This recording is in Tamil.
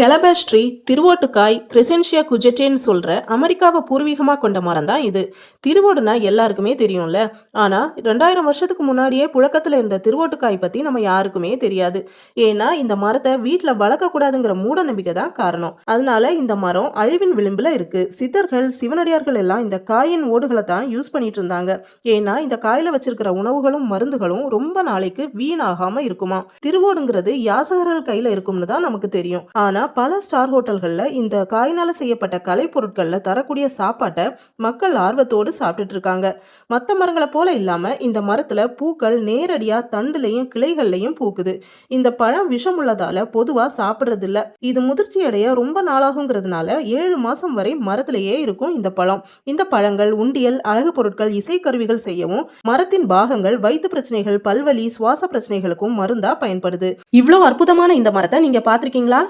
கெலபஸ்ட்ரி திருவோட்டுக்காய் கிரெசென்ஷியா குஜெட்டேன்னு சொல்கிற அமெரிக்காவை பூர்வீகமாக கொண்ட மரம் தான் இது. திருவோடுனா எல்லாருக்குமே தெரியும்ல. ஆனால் ரெண்டாயிரம் வருஷத்துக்கு முன்னாடியே புழக்கத்தில் இருந்த திருவோட்டுக்காய் பற்றி நம்ம யாருக்குமே தெரியாது. ஏன்னா இந்த மரத்தை வீட்டில் வளர்க்கக்கூடாதுங்கிற மூட நம்பிக்கை தான் காரணம். அதனால இந்த மரம் அழிவின் விளிம்பில் இருக்குது சித்தர்கள் சிவனடியார்கள் எல்லாம் இந்த காயின் ஓடுகளை தான் யூஸ் பண்ணிட்டு இருந்தாங்க. ஏன்னா இந்த காயில் வச்சிருக்கிற உணவுகளும் மருந்துகளும் ரொம்ப நாளைக்கு வீணாகாமல் இருக்குமா திருவோடுங்கிறது யாசகர்கள் கையில் இருக்கும்னு தான் நமக்கு தெரியும். ஆனால் பல ஸ்டார் ஹோட்டல்களில் இந்த காயினால் செய்யப்பட்ட கலைப்பொருட்களில் தரக்கூடிய சாப்பாட்டை மக்கள் ஆர்வத்தோடு சாப்பிட்டுட்டு இருக்காங்க. மற்ற மரங்களை போல இல்லாமல் இந்த மரத்தில் பூக்கள் நேரடியாக தண்டுலையும் கிளைகள்லையும் பூக்குது. இந்த பழம் விஷம் உள்ளதால் பொதுவாக சாப்பிட்றதில்ல. இது முதிர்ச்சி அடைய ரொம்ப நாளாகுங்கிறதுனால ஏழு மாதம் வரை மரத்திலேயே இருக்கும் இந்த பழம். இந்த பழங்கள் உண்டியல் அழகு பொருட்கள் இசைக்கருவிகள் செய்யவும் மரத்தின் பாகங்கள் வயிற்று பிரச்சனைகள் பல்வலி சுவாச பிரச்சனைகளுக்கும் மருந்தா பயன்படுது. இவ்வளோ அற்புதமான இந்த மரத்தை நீங்க பாத்திருக்கீங்களா